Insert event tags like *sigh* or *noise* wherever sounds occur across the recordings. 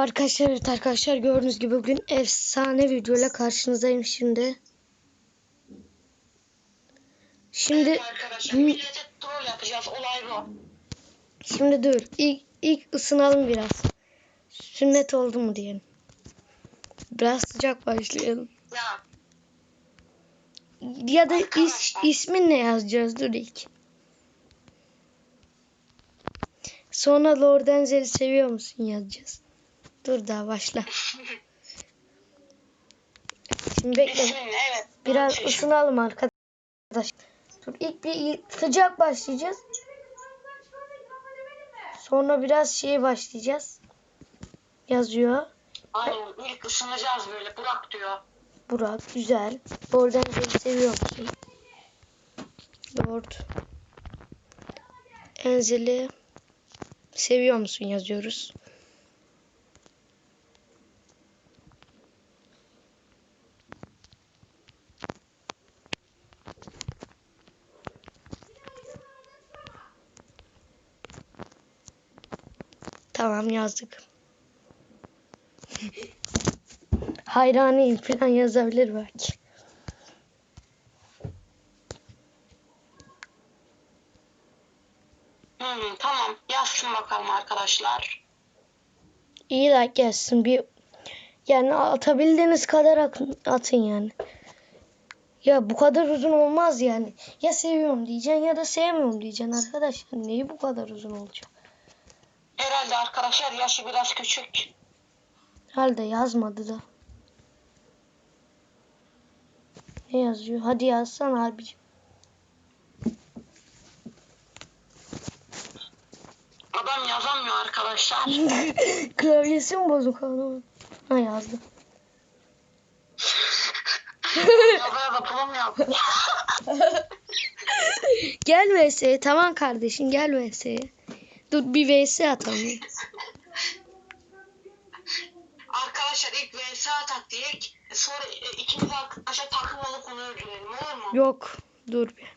Arkadaşlar evet arkadaşlar gördüğünüz gibi bugün efsane videoyla karşınızdayım şimdi. Şimdi Evet arkadaşlar millete troll yapacağız olay bu. şimdi dur ilk ilk ısınalım biraz. Sünnet oldu mu diyelim. Biraz sıcak başlayalım. Ya Ya da is, ismin ne yazacağız dur ilk. Sonra Lord Enzel'i seviyor musun yazacağız. Dur daha başla. *laughs* Şimdi bekle. Evet. Biraz Seçim. ısınalım arkadaş. Dur ilk bir sıcak başlayacağız. Sonra biraz şey başlayacağız. Yazıyor. Aynen ilk ısınacağız böyle Burak diyor. Burak güzel. Lord Enzel'i seviyor musun? Lord Enzel'i seviyor musun yazıyoruz. Tamam yazdık. Hayranıyım falan yazabilir belki. Hmm, tamam yazsın bakalım arkadaşlar. İyi like gelsin. Bir yani atabildiğiniz kadar atın yani. Ya bu kadar uzun olmaz yani. Ya seviyorum diyeceksin ya da sevmiyorum diyeceksin arkadaş. Neyi bu kadar uzun olacak? Herhalde arkadaşlar yaşı biraz küçük. Halde yazmadı da. Ne yazıyor? Hadi yazsana abicim. Adam yazamıyor arkadaşlar. *laughs* Klavyesi mi bozuk anlamadım. Ha yazdı. *laughs* Yazaya da pulum yok. *laughs* Gel VS'ye tamam kardeşim gel VS'ye. Dur bir VS atalım. arkadaşlar ilk vs atak diyek. Sonra e, ikimiz arkadaşlar takım olup onu öldürelim olur mu? Yok dur bir.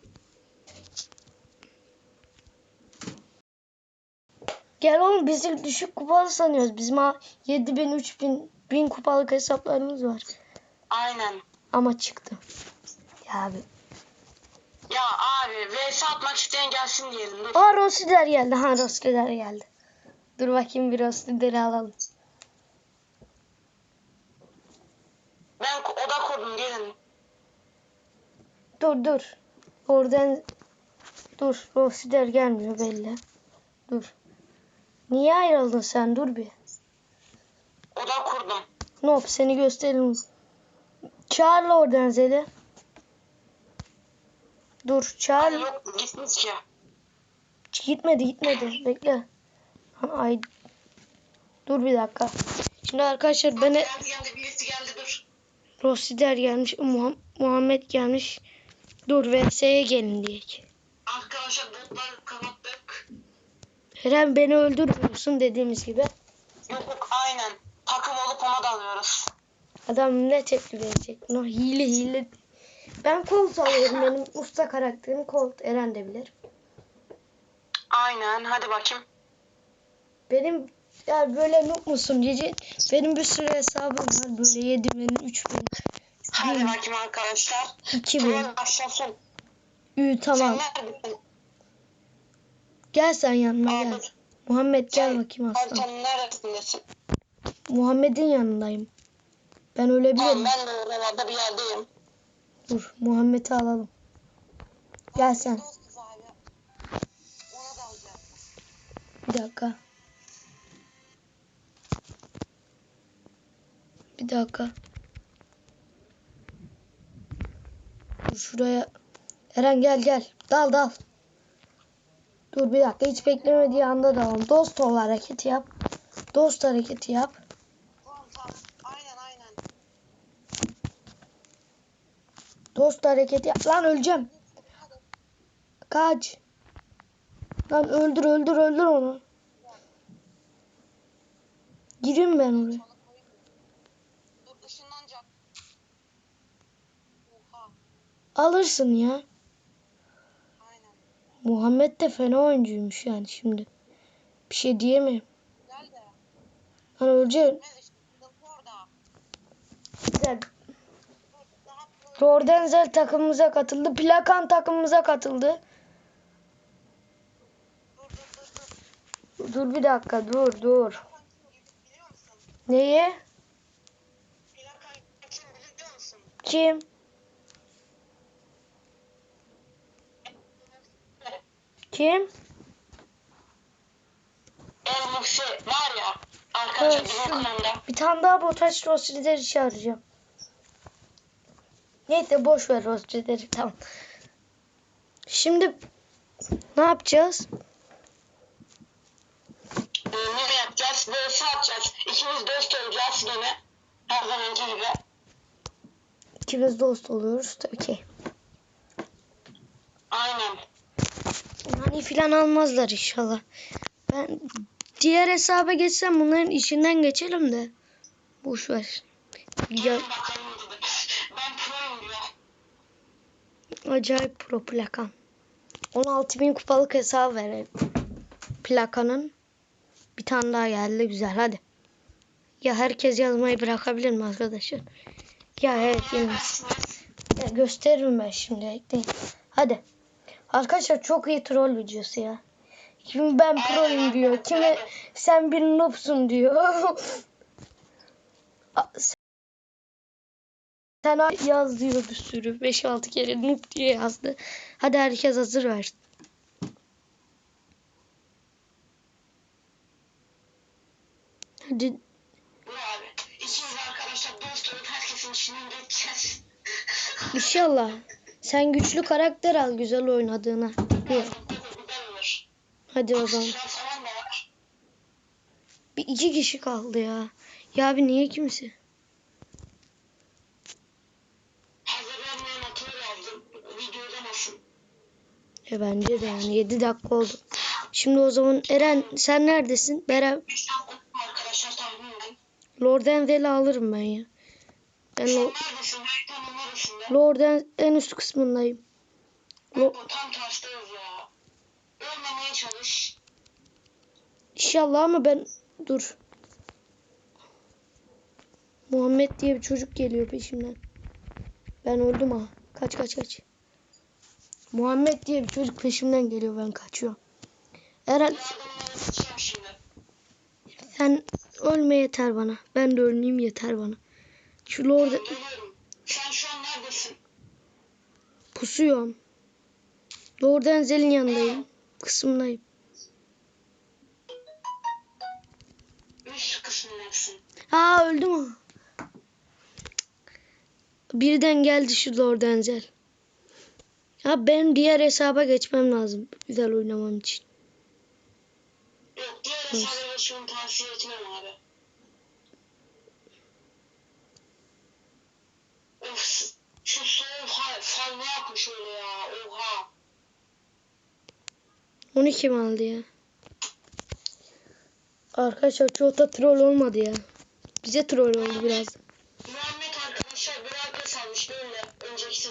Gel oğlum bizi düşük kupalı sanıyoruz. Bizim ha 7000 3000 1000 kupalık hesaplarımız var. Aynen. Ama çıktı. Ya abi. Ya abi vs atmak isteyen gelsin diyelim. Dur. Aa Rosider geldi. Ha Rosider geldi. Dur bakayım bir Rosider'i alalım. Ben oda kurdum gelin. Dur dur. Oradan dur. Rosider gelmiyor belli. Dur. Niye ayrıldın sen? Dur bir. Oda kurdum. Nop seni gösterelim. Çağırla oradan Zeli. Dur çağır. Yok gitmiş ki. Gitmedi gitmedi. Bekle. Ay. Dur bir dakika. Şimdi arkadaşlar bana Geldi geldi birisi geldi dur. Rosider gelmiş. Muham- Muhammed gelmiş. Dur VS'ye gelin diyek. Arkadaşlar botları kapattık. Eren beni öldürmüyorsun dediğimiz gibi. Yok yok aynen. Takım olup ona dalıyoruz. Adam ne tepki verecek? No, hile hile. Ben Colt alıyorum. Benim usta karakterim Colt. Eren de bilir. Aynen hadi bakayım. Benim ya böyle noob musun diyecek. Benim bir sürü hesabım var. Böyle 7000, 3000, Hadi bin, bakayım arkadaşlar. 2000. Troll başlasın. Ü tamam. Sen neredesin? Gel sen yanıma Aa, gel. Muhammed gel Sen- bakayım Sen, aslan. sen neredesin? Muhammed'in yanındayım. Ben ölebilirim. Tamam ben de oralarda bir yerdeyim. Dur Muhammed'i alalım. Gel sen. Bir dakika. Bir dakika. Dur şuraya. Eren gel gel. Dal dal. Dur bir dakika. Hiç beklemediği anda dalalım. Dost ol hareketi yap. Dost hareketi yap. Tamam tamam. Aynen aynen. Dost hareketi yap. Lan öleceğim. Kaç. Lan öldür öldür öldür onu. Gireyim ben oraya. Alırsın ya. Aynen. Muhammed de fena oyuncuymuş yani şimdi. Bir şey diyemem. Gel de. Hani orada. güzel. Daha Jordenzel takımımıza katıldı. Plakan takımımıza katıldı. dur bir dakika dur dur. Kim? Neyi? Kim biliyor musun? Kim? Kim? Elbise var ya arkadaşlar Evet. Bir tane daha Botaç Rostrider'i çağıracağım. Neyse boş ver Rostrider'i tamam. Şimdi ne yapacağız? Ee, ne yapacağız? VS atacağız. İkimiz dost olacağız gene. Her zamanki gibi. İkimiz dost oluyoruz tabii ki. Aynen. Hani filan almazlar inşallah. Ben diğer hesaba geçsem bunların içinden geçelim de. Boş ver. Ya, Gelin bakalım dedi. Ben proyum diyor. Acayip pro plakan. 16.000 kupalık hesabı verelim. Plakanın. Bir tane daha geldi güzel hadi. Ya herkes yazmayı bırakabilir mi arkadaşlar? Ya evet. Versiniz. Ya gösteririm ben şimdi. Bekleyin. Hadi. Arkadaşlar çok iyi troll videosu ya. Kimi ben proyum diyor. Kimi sen bir noobsun diyor. *laughs* A- sen yaz diyor bir sürü. 5-6 kere noob diye yazdı. Hadi herkes hazır versin. Hadi Bu abi. İkimiz arkadaşlar dost olup herkesin içinden geçeceğiz. inşallah. Sen güçlü karakter al güzel oynadığına. Olur. Hadi o zaman. Bir iki kişi kaldı ya. Ya abi niye kimse? E bence de yani 7 dakika oldu. Şimdi o zaman Eren sen neredesin? Beren 3 dakika arkadaşlar tahminen. Lordenzel'i alırım ben ya. Ben Sen Lo- neredesin? Haritanın neresinde? Lorden en üst kısmındayım. Lo- ya. İnşallah ama ben dur. Muhammed diye bir çocuk geliyor peşimden. Ben öldüm ha. Kaç kaç kaç. Muhammed diye bir çocuk peşimden geliyor ben kaçıyorum. Eren sen ölme yeter bana. Ben de ölmeyeyim yeter bana. Şu Lord. Sen şu an neredesin? pusuyorum. Lordenzel'in yanındayım. Kısımdayım. Üst kısmındasın. Aa öldü mü? Birden geldi şu Lordenzel. Ya benim diğer hesaba geçmem lazım. Güzel oynamam için. Yok diğer hesaba geçmeni tavsiye etmem abi. Of şu soğuk fal ne yapmış öyle ya oha. Onu kim aldı ya? Arkadaşlar çok da troll olmadı ya. Bize troll oldu biraz. Muhammed arkadaşlar bir arkadaş almış böyle önceki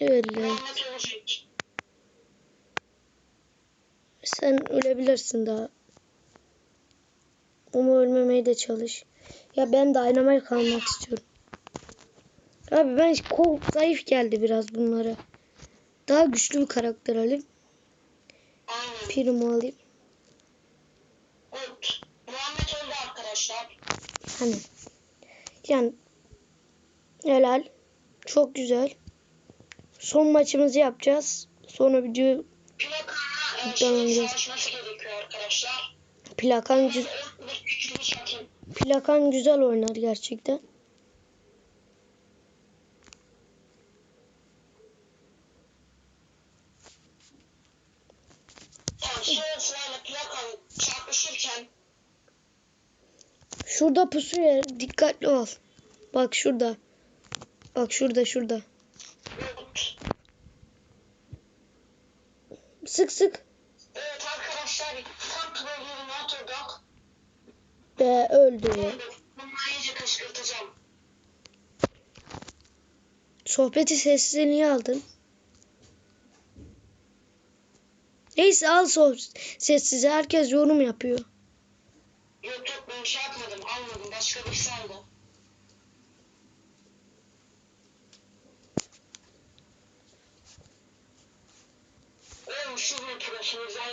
ölecek. Sen ölebilirsin daha. Ama ölmemeye de çalış. Ya ben Dynamite kalmak istiyorum. Abi ben kol zayıf geldi biraz bunlara. Daha güçlü bir karakter alayım. Primo alayım. Ot. Muhammed öldü arkadaşlar. Hani. Yani helal. Çok güzel. Son maçımızı yapacağız. Sonra video Plakana e, şey, gerekiyor arkadaşlar. plakan gü- Ot bir güçlü çatayım. plakan güzel oynar gerçekten. Şurada pusu yer. Dikkatli ol. Bak şurada. Bak şurada şurada. Sık sık. Evet arkadaşlar tam yerine oturduk. Be öldü. Bunları iyice kışkırtacağım. Sohbeti sessize niye aldın? Neyse al sohbet sessize. Herkes yorum yapıyor. Yok Yok yok ben şey yapmadım almadım başka birisi aldı.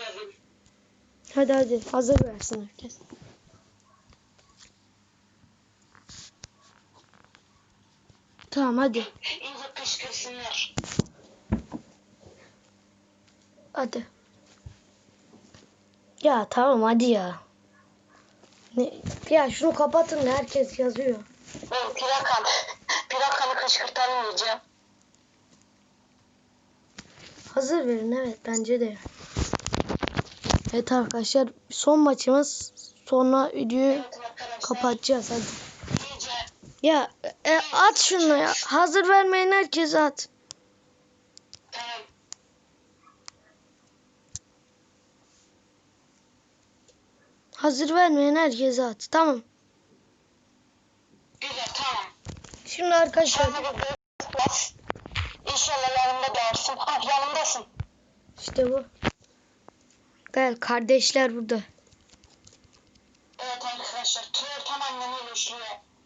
Yazın. Hadi hadi hazır versin herkes. Tamam hadi. İyice kışkırsınlar. Hadi. Ya tamam hadi ya. Ne? Ya şunu kapatın da herkes yazıyor. Ben plakan, plakanı kışkırtalım diyeceğim. Hazır verin evet bence de. Evet arkadaşlar son maçımız. Sonra videoyu Evet kapatacağız hadi. Ya e, at şunu ya. Hazır vermeyin herkes at. Hazır vermeyin herkes at. Tamam. Güzel tamam. Şimdi arkadaşlar İnşallah yanımda dersin. Ha yanımdasın. işte bu. Gel kardeşler burada. Evet arkadaşlar troll tamamen oluşuyor.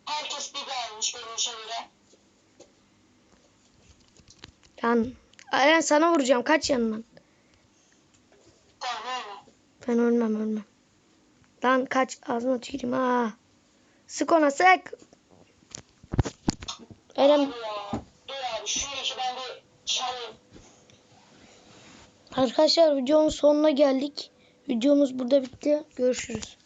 Herkes bir beğenmiş benim şeylere. Lan Eren sana vuracağım. Kaç yanından. Tamam. Ben ölmem ölmem. Lan kaç ağzına tüküreyim ha. Sık ona sık. Eren Abi arkadaşlar videonun sonuna geldik. Videomuz burada bitti. Görüşürüz.